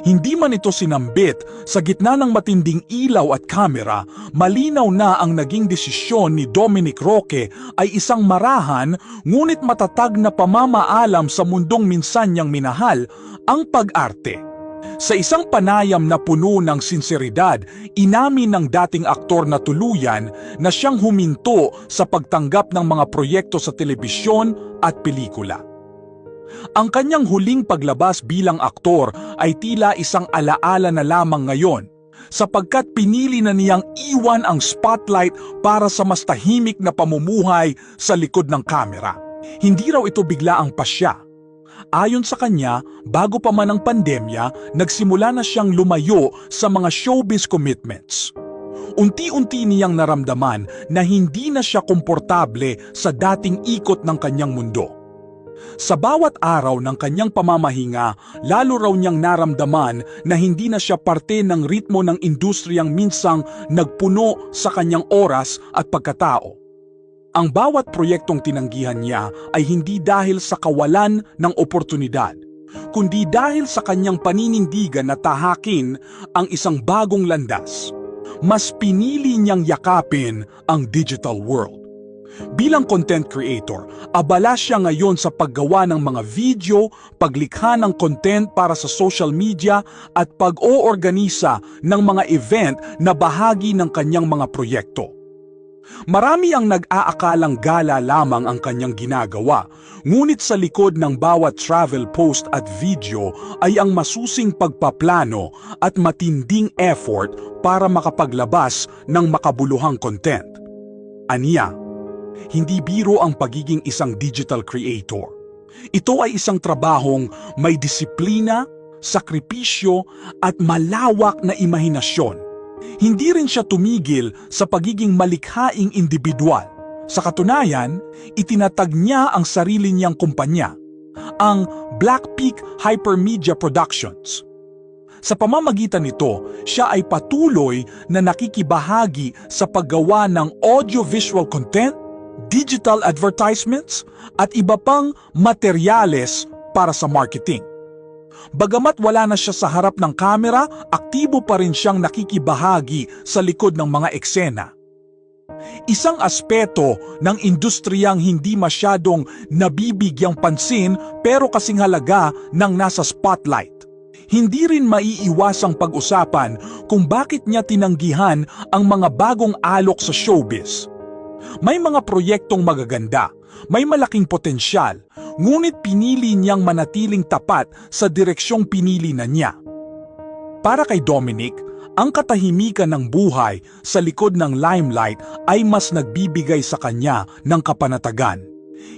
Hindi man ito sinambit, sa gitna ng matinding ilaw at kamera, malinaw na ang naging desisyon ni Dominic Roque ay isang marahan ngunit matatag na pamamaalam sa mundong minsan niyang minahal, ang pag-arte. Sa isang panayam na puno ng sinseridad, inamin ng dating aktor na tuluyan na siyang huminto sa pagtanggap ng mga proyekto sa telebisyon at pelikula. Ang kanyang huling paglabas bilang aktor ay tila isang alaala na lamang ngayon sapagkat pinili na niyang iwan ang spotlight para sa mas tahimik na pamumuhay sa likod ng kamera. Hindi raw ito bigla ang pasya. Ayon sa kanya, bago pa man ang pandemya, nagsimula na siyang lumayo sa mga showbiz commitments. Unti-unti niyang naramdaman na hindi na siya komportable sa dating ikot ng kanyang mundo. Sa bawat araw ng kanyang pamamahinga, lalo raw niyang naramdaman na hindi na siya parte ng ritmo ng industriyang minsang nagpuno sa kanyang oras at pagkatao. Ang bawat proyektong tinanggihan niya ay hindi dahil sa kawalan ng oportunidad, kundi dahil sa kanyang paninindigan na tahakin ang isang bagong landas. Mas pinili niyang yakapin ang digital world. Bilang content creator, abala siya ngayon sa paggawa ng mga video, paglikha ng content para sa social media at pag-oorganisa ng mga event na bahagi ng kanyang mga proyekto. Marami ang nag-aakalang gala lamang ang kanyang ginagawa, ngunit sa likod ng bawat travel post at video ay ang masusing pagpaplano at matinding effort para makapaglabas ng makabuluhang content. Aniya, hindi biro ang pagiging isang digital creator. Ito ay isang trabahong may disiplina, sakripisyo at malawak na imahinasyon hindi rin siya tumigil sa pagiging malikhaing individual. Sa katunayan, itinatag niya ang sarili niyang kumpanya, ang Black Peak Hypermedia Productions. Sa pamamagitan nito, siya ay patuloy na nakikibahagi sa paggawa ng audiovisual content, digital advertisements, at iba pang materyales para sa marketing. Bagamat wala na siya sa harap ng kamera, aktibo pa rin siyang nakikibahagi sa likod ng mga eksena. Isang aspeto ng industriyang hindi masyadong nabibigyang pansin pero kasing halaga ng nasa spotlight. Hindi rin maiiwasang pag-usapan kung bakit niya tinanggihan ang mga bagong alok sa showbiz. May mga proyektong magaganda, may malaking potensyal, ngunit pinili niyang manatiling tapat sa direksyong pinili na niya. Para kay Dominic, ang katahimikan ng buhay sa likod ng limelight ay mas nagbibigay sa kanya ng kapanatagan.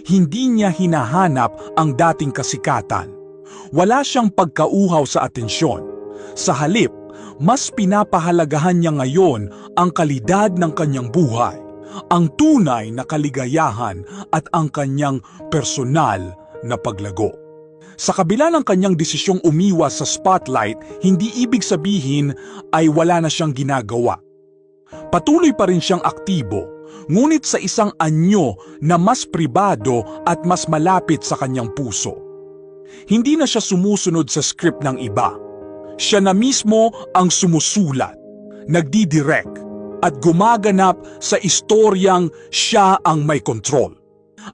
Hindi niya hinahanap ang dating kasikatan. Wala siyang pagkauhaw sa atensyon. Sa halip, mas pinapahalagahan niya ngayon ang kalidad ng kanyang buhay ang tunay na kaligayahan at ang kanyang personal na paglago. Sa kabila ng kanyang desisyong umiwas sa spotlight, hindi ibig sabihin ay wala na siyang ginagawa. Patuloy pa rin siyang aktibo, ngunit sa isang anyo na mas pribado at mas malapit sa kanyang puso. Hindi na siya sumusunod sa script ng iba. Siya na mismo ang sumusulat, nagdidirect, at gumaganap sa istoryang siya ang may kontrol.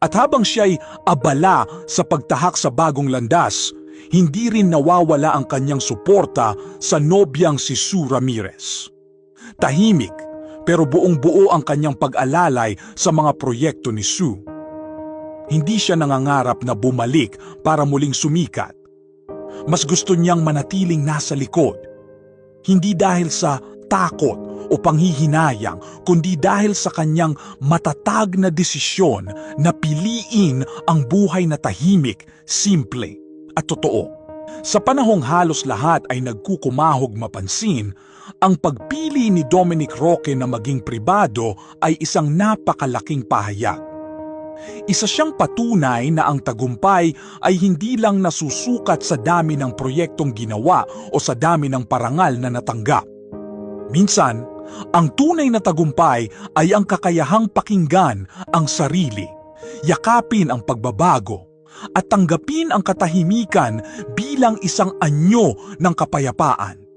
At habang siya'y abala sa pagtahak sa bagong landas, hindi rin nawawala ang kanyang suporta sa nobyang si Sue Ramirez. Tahimik, pero buong buo ang kanyang pag-alalay sa mga proyekto ni Sue. Hindi siya nangangarap na bumalik para muling sumikat. Mas gusto niyang manatiling nasa likod. Hindi dahil sa takot o panghihinayang, kundi dahil sa kanyang matatag na desisyon na piliin ang buhay na tahimik, simple at totoo. Sa panahong halos lahat ay nagkukumahog mapansin, ang pagpili ni Dominic Roque na maging pribado ay isang napakalaking pahayag. Isa siyang patunay na ang tagumpay ay hindi lang nasusukat sa dami ng proyektong ginawa o sa dami ng parangal na natanggap. Minsan, ang tunay na tagumpay ay ang kakayahang pakinggan ang sarili, yakapin ang pagbabago, at tanggapin ang katahimikan bilang isang anyo ng kapayapaan.